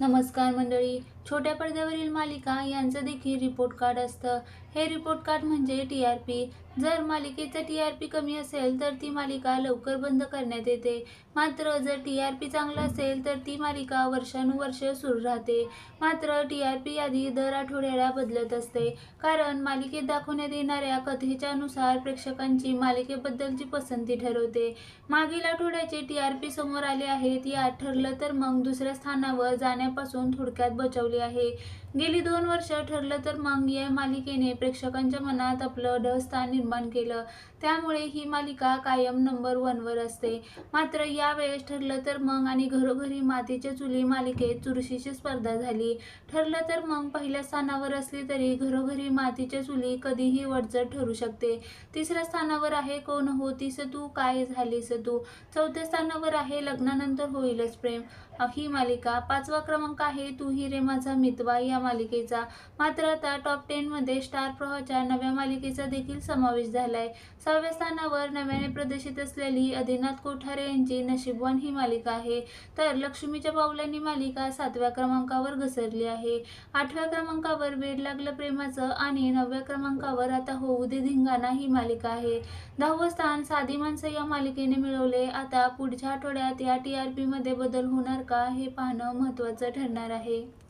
नमस्कार मंडळी. छोट्या पडद्यावरील मालिका यांचं देखील रिपोर्ट कार्ड असतं. हे रिपोर्ट कार्ड म्हणजे टी आर पी जर मालिकेचं टी आर पी कमी असेल तर ती मालिका लवकर बंद करण्यात येते. मात्र जर टी आर पी चांगला असेल तर ती मालिका वर्षानुवर्ष सुरू राहते. मात्र टी आर पी यादी दर आठवड्याला बदलत असते. कारण मालिकेत दाखवण्यात येणाऱ्या कथेच्यानुसार प्रेक्षकांची मालिकेबद्दलची पसंती ठरवते. मागील आठवड्याचे टी आर पी समोर आले आहेत यात ठरलं तर मग दुसऱ्या स्थानावर जाण्यापासून थोडक्यात बचावले आहे. गेली दोन वर्ष ठरलं तर मग या मालिकेने प्रेक्षकांच्या मनात आपलं ढ स्थान निर्माण केलं. त्यामुळे ही मालिका कायम नंबर वनवर असते. मात्र यावेळेस ठरलं तर मग आणि घरोघरी मातीच्या चुली मालिकेत चुरशीची स्पर्धा झाली. ठरलं तर मग पहिल्या स्थानावर असली तरी घरोघरी मातीच्या चुली कधीही वडचट ठरू शकते. तिसऱ्या स्थानावर आहे कोण? होतीस तू काय झालीस तू चौथ्या स्थानावर आहे लग्नानंतर होईलच प्रेम. ही मालिका पाचवा क्रमांक आहे. तू ही रे माझा मितवा या मालिकेचा. मात्र आता टॉप टेनमध्ये स्टार प्रवाहच्या नव्या मालिकेचा देखील समावेश झालाय. सहाव्या स्थानावर नव्याने प्रदर्शित असलेली आदिनाथ कोठारे यांची नशीबवान ही मालिका आहे. तर लक्ष्मीच्या पावलांनी मालिका सातव्या क्रमांकावर घसरली आहे. आठव्या क्रमांकावर वेड लागलं प्रेमाचं आणि नवव्या क्रमांकावर आता होऊ दे धिंगाणा ही मालिका आहे. दहावं स्थान साधी माणसं या मालिकेने मिळवले. आता पुढच्या आठवड्यात या टी आर पीमध्ये बदल होणार का हे पाहणं महत्त्वाचं ठरणार आहे.